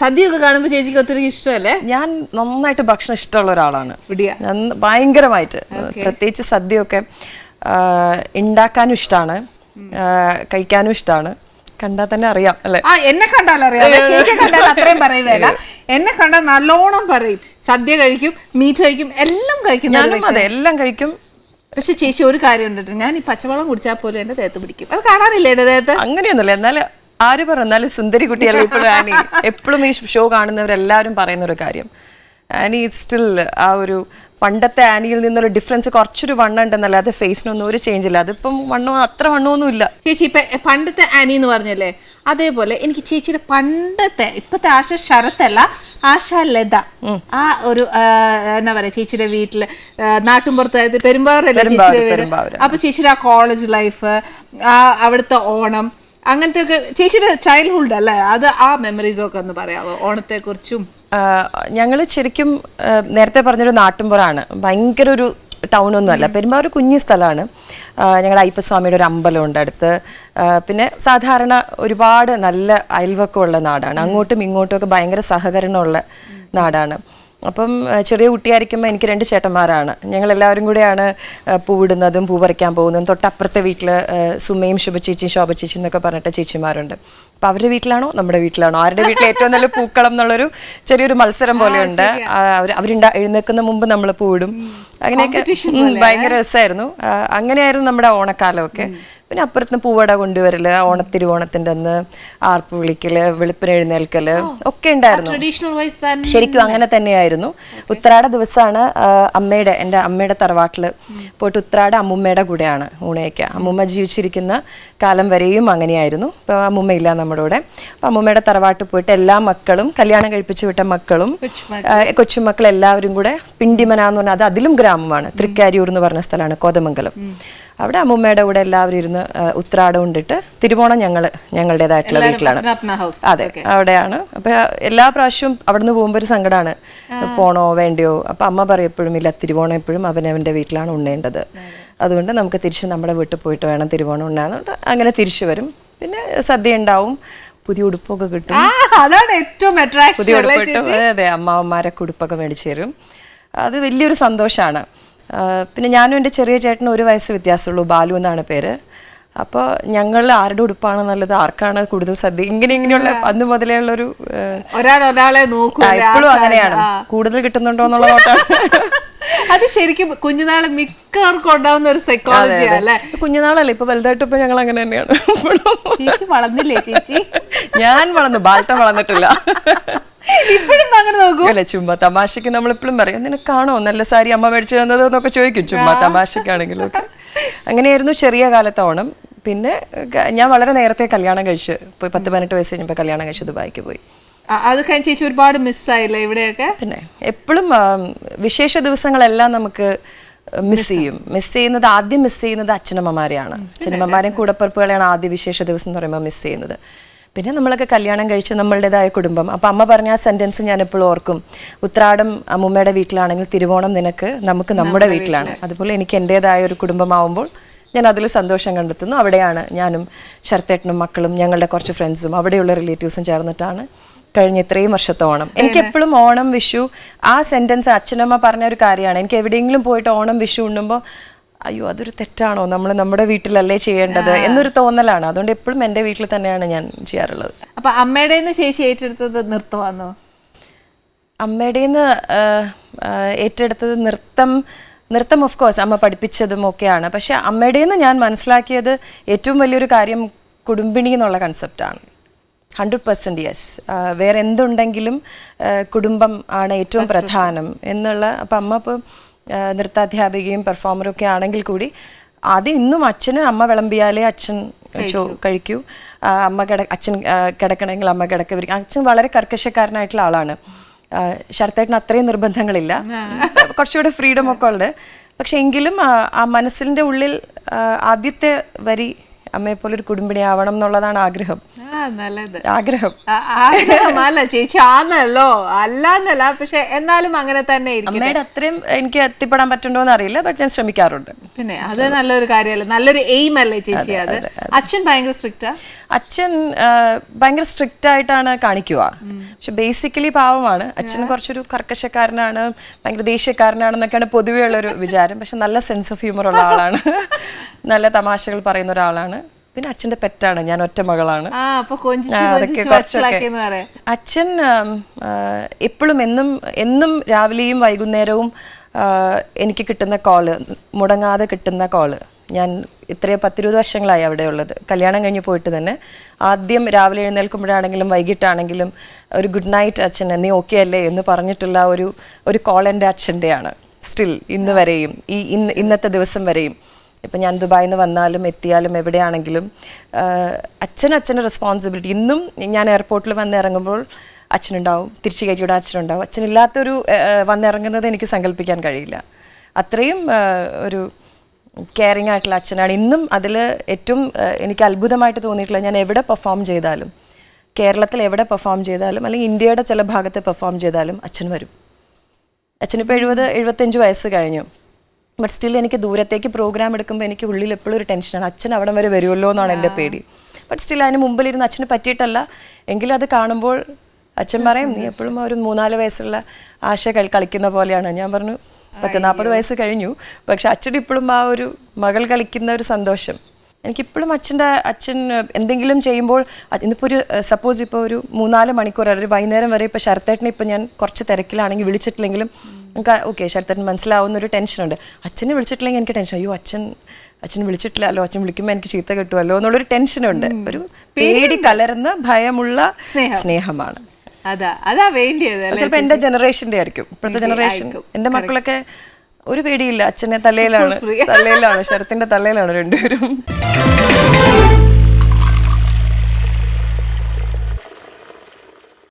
സദ്യയൊക്കെ കാണുമ്പോൾ ചേച്ചിക്ക് ഒത്തിരി ഇഷ്ടമല്ലേ? ഞാൻ നന്നായിട്ട് ഭക്ഷണം ഇഷ്ടമുള്ള ഒരാളാണ്. ഞാൻ ഭയങ്കരമായിട്ട് പ്രത്യേകിച്ച് സദ്യയൊക്കെ ഉണ്ടാക്കാനും ഇഷ്ടമാണ് കഴിക്കാനും ഇഷ്ടമാണ് കണ്ടാൽ തന്നെ അറിയാം അല്ലെ? ആ എന്നെ കണ്ടാൽ അറിയാം. കണ്ടാൽ അത്രയും പറയുവേല എന്നെ കണ്ടാൽ നല്ലോണം പറയും. സദ്യ കഴിക്കും മീറ്റ് കഴിക്കും എല്ലാം കഴിക്കും. ഞാനും അതെ എല്ലാം കഴിക്കും. പക്ഷെ ചേച്ചി ഒരു കാര്യം ഉണ്ട് ഞാൻ ഈ പച്ചവെള്ളം കുടിച്ചാൽ പോലും എന്റെ ദേഹത്ത് പിടിക്കും. അത് കാണാനില്ലേ എന്റെ ദേഹത്ത്? അങ്ങനെയൊന്നുമില്ല. എന്നാൽ ആര് പറഞ്ഞാലും സുന്ദരി കുട്ടിയല്ല ഇപ്പോഴും ആനി എപ്പോഴും ഈ ഷോ കാണുന്നവരെല്ലാവരും പറയുന്ന ഒരു കാര്യം. ആനി സ്റ്റിൽ ആ ഒരു പണ്ടത്തെ ആനിയിൽ നിന്നൊരു ഡിഫറൻസ് കുറച്ചൊരു വണ്ണം ഉണ്ടെന്നല്ലാതെ ഫേസിനൊന്നും ഒരു ചേഞ്ച് ഇല്ല. അതിപ്പം വണ്ണോ അത്ര വണ്ണമൊന്നും ഇല്ല. ചേച്ചി ഇപ്പൊ പണ്ടത്തെ ആനി എന്ന് പറഞ്ഞല്ലേ? അതേപോലെ എനിക്ക് ചേച്ചിയുടെ പണ്ടത്തെ ഇപ്പത്തെ ആശ ശരത്തല്ല ആശ ലത. ആ ഒരു എന്നാ പറയാ ചേച്ചിയുടെ വീട്ടിൽ ആ, നാട്ടുമ്പുറത്ത് അതായത് പെരുമ്പാവൂരല്ലേ പെരുമ്പാവൂര്, ചേച്ചിയുടെ വീട്? അപ്പൊ ചേച്ചിയുടെ ആ കോളേജ് ലൈഫ് ആ അവിടുത്തെ ഓണം അങ്ങനത്തെ ഒക്കെ ചേച്ചിയുടെ ചൈൽഡ്ഹുഡ് അല്ലേ? അത് ആ മെമ്മറീസ് ഒക്കെ ഒന്ന് പറയാമോ ഓണത്തെ കുറിച്ചും ഞങ്ങൾ ശരിക്കും നേരത്തെ പറഞ്ഞൊരു നാട്ടുമ്പുറാണ് ഭയങ്കര ഒരു ടൗൺ ഒന്നുമല്ല പെരുമ്പാവൂർ കുഞ്ഞു സ്ഥലമാണ്. ഞങ്ങളുടെ അയ്യപ്പസ്വാമിയുടെ ഒരു അമ്പലമുണ്ട് അടുത്ത്. പിന്നെ സാധാരണ ഒരുപാട് നല്ല അയൽവക്കമുള്ള നാടാണ്. അങ്ങോട്ടും ഇങ്ങോട്ടും ഒക്കെ ഭയങ്കര സഹകരണമുള്ള നാടാണ്. അപ്പം ചെറിയ കുട്ടിയായിരിക്കുമ്പോൾ എനിക്ക് രണ്ട് ചേട്ടന്മാരാണ്. ഞങ്ങൾ എല്ലാവരും കൂടെയാണ് പൂവിടുന്നതും പൂ പറിക്കാൻ പോകുന്നതും. തൊട്ടപ്പുറത്തെ വീട്ടിൽ സുമയും ശുഭചേച്ചിയും ശോഭചേച്ചി എന്നൊക്കെ പറഞ്ഞിട്ട് ചേച്ചിമാരുണ്ട്. അപ്പോൾ അവരുടെ വീട്ടിലാണോ? നമ്മുടെ വീട്ടിലാണോ? ആരുടെ വീട്ടിൽ ഏറ്റവും നല്ല പൂക്കളം എന്നുള്ളൊരു ചെറിയൊരു മത്സരം പോലെയുണ്ട്. അവർ അവരുണ്ടാ എഴുന്നേൽക്കുന്ന മുമ്പ് നമ്മൾ പൂവിടും. അങ്ങനെയൊക്കെ ഭയങ്കര രസമായിരുന്നു അങ്ങനെയായിരുന്നു നമ്മുടെ ഓണക്കാലമൊക്കെ. പിന്നെ അപ്പുറത്ത് പൂവട കൊണ്ടുവരൽ ഓണത്തിരുവോണത്തിന്റെ അന്ന് ആർപ്പ് വിളിക്കൽ വെളുപ്പിന് എഴുന്നേൽക്കൽ ഒക്കെ ഉണ്ടായിരുന്നു. ശരിക്കും അങ്ങനെ തന്നെയായിരുന്നു. ഉത്രാട ദിവസമാണ് അമ്മയുടെ എന്റെ അമ്മയുടെ തറവാട്ടിൽ പോയിട്ട് ഉത്രാട അമ്മുമ്മയുടെ കൂടെയാണ് ഊണയൊക്കെ. അമ്മുമ്മ ജീവിച്ചിരിക്കുന്ന കാലം വരെയും അങ്ങനെയായിരുന്നു. ഇപ്പോൾ അമ്മൂമ്മ ഇല്ല നമ്മുടെ കൂടെ. അപ്പോൾ അമ്മുമ്മയുടെ തറവാട്ടിൽ പോയിട്ട് എല്ലാ മക്കളും കല്യാണം കഴിപ്പിച്ചു വിട്ട മക്കളും കൊച്ചുമക്കൾ. എല്ലാവരും കൂടെ പിണ്ടിമന എന്ന് പറഞ്ഞാൽ അത് അതിലും ഗ്രാമമാണ്. തൃക്കാരിയൂർ എന്ന് പറഞ്ഞ സ്ഥലമാണ് കോതമംഗലം. അവിടെ അമ്മൂമ്മയുടെ കൂടെ എല്ലാവരും ഇരുന്ന് ഉത്രാടം ഉണ്ടിട്ട് തിരുവോണം ഞങ്ങൾ ഞങ്ങളുടേതായിട്ടുള്ള വീട്ടിലാണ്. അതെ അവിടെയാണ്. അപ്പൊ എല്ലാ പ്രാവശ്യവും അവിടുന്ന് പോകുമ്പോൾ ഒരു സങ്കടമാണ് പോണോ വേണ്ടയോ? അപ്പൊ അമ്മ പറയും എപ്പോഴും ഇല്ല തിരുവോണം എപ്പോഴും അവനവന്റെ വീട്ടിലാണ് ഉണ്ണേണ്ടത്. അതുകൊണ്ട് നമുക്ക് തിരിച്ച് നമ്മുടെ വീട്ടിൽ പോയിട്ട് വേണം തിരുവോണം ഉണ്ണാന്നുകൊണ്ട് അങ്ങനെ തിരിച്ചു വരും. പിന്നെ സദ്യ ഉണ്ടാവും. പുതിയ ഉടുപ്പൊക്കെ കിട്ടും. അതാണ് ഏറ്റവും പുതിയ ഉടുപ്പിട്ട് അതെ അതെ അമ്മാവന്മാരൊക്കെ ഉടുപ്പൊക്കെ മേടിച്ചു തരും. അത് വലിയൊരു സന്തോഷമാണ് പിന്നെ ഞാനും എന്റെ ചെറിയ ചേട്ടനും ഒരു വയസ്സ് വ്യത്യാസമുള്ളൂ. ബാലു എന്നാണ് പേര്. അപ്പോൾ ഞങ്ങൾ ആരുടെ ഉടുപ്പാണ് നല്ലത്? ആർക്കാണ് കൂടുതൽ സദ്യ ഇങ്ങനെ ഇങ്ങനെയുള്ള അന്ന് മുതലേ ഉള്ളൊരു ഒരാളെ നോക്കൂ ഇപ്പോഴും അങ്ങനെയാണ്. കൂടുതൽ കിട്ടുന്നുണ്ടോ എന്നുള്ള നോട്ടാണ് അത് ശരിക്കും കുഞ്ഞുനാളെ മിക്കവർക്കും ഉണ്ടാവുന്ന ഒരു സൈക്കോളജി അല്ലേ കുഞ്ഞുനാളല്ലേ? ഇപ്പൊ വലുതായിട്ട് ഇപ്പൊ ഞങ്ങൾ അങ്ങനെ തന്നെയാണ്. ഇപ്പോഴും. ചേച്ചി വളർന്നില്ലേ ചേച്ചി? ഞാൻ വളർന്നു. ബാൽട്ടം വളർന്നിട്ടില്ല. ഇപ്പോഴും അങ്ങനെ നോക്കൂ. അല്ല ചുമ്മാ തമാശക്ക് നമ്മൾ ഇപ്പോഴും പറയും നിനക്കാണോ നല്ല സാരി അമ്മ മേടിച്ചു തന്നത്? എന്നൊക്കെ ചോദിക്കും. ചുമ്മാ തമാശക്കാണെങ്കിലും ഒക്കെ അങ്ങനെയായിരുന്നു ചെറിയ കാലത്തെ ഓണം. പിന്നെ ഞാൻ വളരെ നേരത്തെ കല്യാണം കഴിച്ച് പോയി പത്ത് പതിനെട്ട് വയസ്സ് കഴിഞ്ഞപ്പോൾ കല്യാണം കഴിച്ച് ദുബായിക്ക് പോയി. അത് കഴിഞ്ഞ ചേച്ചി ഒരുപാട് മിസ്സായില്ലേ ഇവിടെയൊക്കെ? പിന്നെ എപ്പോഴും വിശേഷ ദിവസങ്ങളെല്ലാം നമുക്ക് മിസ് ചെയ്യും. മിസ് ചെയ്യുന്നത് ആദ്യം മിസ് ചെയ്യുന്നത് അച്ഛനമ്മമാരെയാണ്. അച്ഛനമ്മമാരെയും കൂടപ്പുറപ്പുകളെയാണ് ആദ്യ വിശേഷ ദിവസം എന്ന് പറയുമ്പോൾ മിസ് ചെയ്യുന്നത്. പിന്നെ നമ്മളൊക്കെ കല്യാണം കഴിച്ച് നമ്മളുടേതായ കുടുംബം. അപ്പം അമ്മ പറഞ്ഞ ആ സെന്റൻസ് ഞാൻ എപ്പോഴും ഓർക്കും. ഉത്രാടം അമ്മൂമ്മയുടെ വീട്ടിലാണെങ്കിൽ തിരുവോണം നിനക്ക് നമുക്ക് നമ്മുടെ വീട്ടിലാണ്. അതുപോലെ എനിക്ക് എന്റെതായ ഒരു കുടുംബമാവുമ്പോൾ ഞാൻ അതിൽ സന്തോഷം കണ്ടെത്തുന്നു. അവിടെയാണ് ഞാനും ശരത്തേട്ടനും മക്കളും ഞങ്ങളുടെ കുറച്ച് ഫ്രണ്ട്സും അവിടെയുള്ള റിലേറ്റീവ്സും ചേർന്നിട്ടാണ് കഴിഞ്ഞ ഇത്രയും വർഷത്തെ ഓണം. എനിക്ക് എപ്പോഴും ഓണം വിഷു ആ സെന്റൻസ് അച്ഛനമ്മ പറഞ്ഞ ഒരു കാര്യമാണ്. എനിക്ക് എവിടെയെങ്കിലും പോയിട്ട് ഓണം വിഷു ഉണ്ണുമ്പോൾ അയ്യോ അതൊരു തെറ്റാണോ? നമ്മൾ നമ്മുടെ വീട്ടിലല്ലേ ചെയ്യേണ്ടത് എന്നൊരു തോന്നലാണ്. അതുകൊണ്ട് എപ്പോഴും എന്റെ വീട്ടിൽ തന്നെയാണ് ഞാൻ ചെയ്യാറുള്ളത്. അപ്പൊ അമ്മയുടെ ചേച്ചി ഏറ്റെടുത്തത് നൃത്തമാണോ അമ്മയുടെ നിന്ന് ഏറ്റെടുത്തത് നൃത്തം നൃത്തം ഓഫ് കോഴ്സ് അമ്മ പഠിപ്പിച്ചതും ഒക്കെയാണ്. പക്ഷെ അമ്മയുടെ നിന്ന് ഞാൻ മനസ്സിലാക്കിയത് ഏറ്റവും വലിയൊരു കാര്യം കുടുംബിണി എന്നുള്ള കൺസെപ്റ്റാണ് ഹൺഡ്രഡ് പെർസെന്റ് യെസ് വേറെ എന്തുണ്ടെങ്കിലും കുടുംബം ആണ് ഏറ്റവും പ്രധാനം എന്നുള്ള അപ്പം അമ്മ ഇപ്പോൾ നൃത്താധ്യാപികയും പെർഫോമറും ഒക്കെ ആണെങ്കിൽ കൂടി ആദ്യം ഇന്നും അച്ഛന് അമ്മ വിളമ്പിയാലേ അച്ഛൻ ചോ കഴിക്കൂ. അമ്മ കിട അച്ഛൻ കിടക്കണമെങ്കിൽ അമ്മ കിടക്കവരിക്കും അച്ഛൻ വളരെ കർക്കശക്കാരനായിട്ടുള്ള ആളാണ്. ശരത്തേട്ടന് അത്രയും നിർബന്ധങ്ങളില്ല. കുറച്ചുകൂടെ ഫ്രീഡം ഒക്കെ ഉണ്ട്. പക്ഷെ എങ്കിലും ആ, മനസ്സിന്റെ ഉള്ളിൽ ആദ്യത്തെ വരി അമ്മയെപ്പോലെ ഒരു കുടുംബിനി ആവണം എന്നുള്ളതാണ് ആഗ്രഹം. നല്ലത്. ആഗ്രഹം. ആഗ്രഹമല്ല ചേച്ചി ആന്നല്ലോ. അല്ലാന്നല്ല പക്ഷെ എന്നാലും അങ്ങനെ തന്നെ അമ്മയുടെ അത്രയും എനിക്ക് എത്തിപ്പെടാൻ പറ്റുണ്ടോന്ന് അറിയില്ല ബട്ട് ഞാൻ ശ്രമിക്കാറുണ്ട്. പിന്നെ അത് നല്ലൊരു കാര്യമല്ല? നല്ലൊരു എയിം അല്ലേ ചേച്ചി അത് അച്ഛൻ ഭയങ്കര സ്ട്രിക്റ്റാ അച്ഛൻ ഭയങ്കര സ്ട്രിക്റ്റ് ആയിട്ടാണ് കാണിക്കുക. പക്ഷെ ബേസിക്കലി പാവമാണ്. അച്ഛൻ കുറച്ചൊരു കർക്കശക്കാരനാണ് ഭയങ്കര ദേഷ്യക്കാരനാണെന്നൊക്കെയാണ് പൊതുവേ ഉള്ളൊരു വിചാരം. പക്ഷെ നല്ല സെൻസ് ഓഫ് ഹ്യൂമർ ഉള്ള ആളാണ്. നല്ല തമാശകൾ പറയുന്ന ഒരാളാണ്. പിന്നെ അച്ഛന്റെ പെറ്റാണ്. ഞാൻ ഒറ്റ മകളാണ്. അതൊക്കെ കുറച്ചൊക്കെ. അച്ഛൻ എപ്പോഴും എന്നും എന്നും രാവിലെയും വൈകുന്നേരവും എനിക്ക് കിട്ടുന്ന കോൾ മുടങ്ങാതെ കിട്ടുന്ന കോൾ ഞാൻ ഇത്രയും പത്തിരുപത് വർഷങ്ങളായി അവിടെ ഉള്ളത്. കല്യാണം കഴിഞ്ഞ് പോയിട്ട് തന്നെ ആദ്യം രാവിലെ എഴുന്നേൽക്കുമ്പോഴാണെങ്കിലും വൈകിട്ടാണെങ്കിലും ഒരു ഗുഡ് നൈറ്റ് അച്ഛൻ നീ ഓക്കെ അല്ലേ? എന്ന് പറഞ്ഞിട്ടുള്ള ഒരു ഒരു കോൾ എന്റെ അച്ഛന്റെയാണ്. സ്റ്റിൽ ഇന്ന് വരെയും ഈ ഇന്ന് ഇന്നത്തെ ദിവസം വരെയും. ഇപ്പം ഞാൻ ദുബായിൽ നിന്ന് വന്നാലും എത്തിയാലും എവിടെയാണെങ്കിലും അച്ഛൻ അച്ഛന്റെ റെസ്പോൺസിബിലിറ്റി ഇന്നും ഞാൻ എയർപോർട്ടിൽ വന്ന് ഇറങ്ങുമ്പോൾ അച്ഛനുണ്ടാവും തിരിച്ചു കയറ്റിയുടെ അച്ഛനുണ്ടാവും. അച്ഛനില്ലാത്തൊരു വന്നിറങ്ങുന്നത് എനിക്ക് സങ്കല്പിക്കാൻ കഴിയില്ല. അത്രയും ഒരു കെയറിങ് ആയിട്ടുള്ള അച്ഛനാണ്. ഇന്നും അതിൽ ഏറ്റവും എനിക്ക് അത്ഭുതമായിട്ട് തോന്നിയിട്ടുള്ള ഞാൻ എവിടെ പെർഫോം ചെയ്താലും കേരളത്തിൽ എവിടെ പെർഫോം ചെയ്താലും അല്ലെങ്കിൽ ഇന്ത്യയുടെ ചില ഭാഗത്ത് പെർഫോം ചെയ്താലും അച്ഛൻ വരും. അച്ഛനിപ്പോൾ എഴുപത് എഴുപത്തഞ്ച് വയസ്സ് കഴിഞ്ഞു. ബട്ട് സ്റ്റിൽ എനിക്ക് ദൂരത്തേക്ക് പ്രോഗ്രാം എടുക്കുമ്പോൾ എനിക്ക് ഉള്ളിൽ എപ്പോഴും ഒരു ടെൻഷനാണ് അച്ഛൻ അവിടം വരെ വരുമല്ലോ എന്നാണ് എന്റെ പേടി. ബട്ട് സ്റ്റിൽ അതിന് മുമ്പിലിരുന്ന് അച്ഛന് പറ്റിയിട്ടല്ല. എങ്കിലും അത് കാണുമ്പോൾ അച്ഛൻ പറയും നീ എപ്പോഴും ഒരു മൂന്നാൽ വയസ്സുള്ള ആശ കളിക്കുന്ന പോലെയാണ്. ഞാൻ പറഞ്ഞു പത്ത് നാൽപ്പത് വയസ്സ് കഴിഞ്ഞു. പക്ഷെ അച്ഛൻ ഇപ്പോഴും ആ ഒരു മകൾ കളിക്കുന്ന ഒരു സന്തോഷം. എനിക്കിപ്പോഴും അച്ഛന്റെ അച്ഛൻ എന്തെങ്കിലും ചെയ്യുമ്പോൾ ഇന്നിപ്പോൾ ഒരു സപ്പോസ് ഇപ്പോൾ ഒരു മൂന്നാൽ മണിക്കൂർ ഒരു വൈകുന്നേരം വരെ ഇപ്പോൾ ശരത്തേട്ടനെ ഇപ്പോൾ ഞാൻ കുറച്ച് തിരക്കിലാണെങ്കിൽ വിളിച്ചിട്ടില്ലെങ്കിലും നമുക്ക് ഓക്കെ ശരത്തേട്ടൻ മനസ്സിലാവുന്ന ഒരു ടെൻഷനുണ്ട് അച്ഛനെ വിളിച്ചിട്ടില്ലെങ്കിൽ എനിക്ക് ടെൻഷൻ അയ്യോ അച്ഛൻ അച്ഛൻ വിളിച്ചിട്ടില്ലല്ലോ. അച്ഛൻ വിളിക്കുമ്പോൾ എനിക്ക് ചീത്ത കിട്ടുമല്ലോ എന്നുള്ളൊരു ടെൻഷനുണ്ട് ഒരു പേടി കലർന്ന ഭയമുള്ള സ്നേഹമാണ്. അതാ അതാ വേണ്ടിയത് ചിലപ്പോൾ എന്റെ ജനറേഷന്റെ ആയിരിക്കും. ഇപ്പോഴത്തെ ജനറേഷൻ. എന്റെ മക്കളൊക്കെ ഒരു പേടിയില്ല. അച്ഛനെ തലയിലാണ് തലയിലാണ് ശരത്തിന്റെ തലയിലാണ് രണ്ടുപേരും.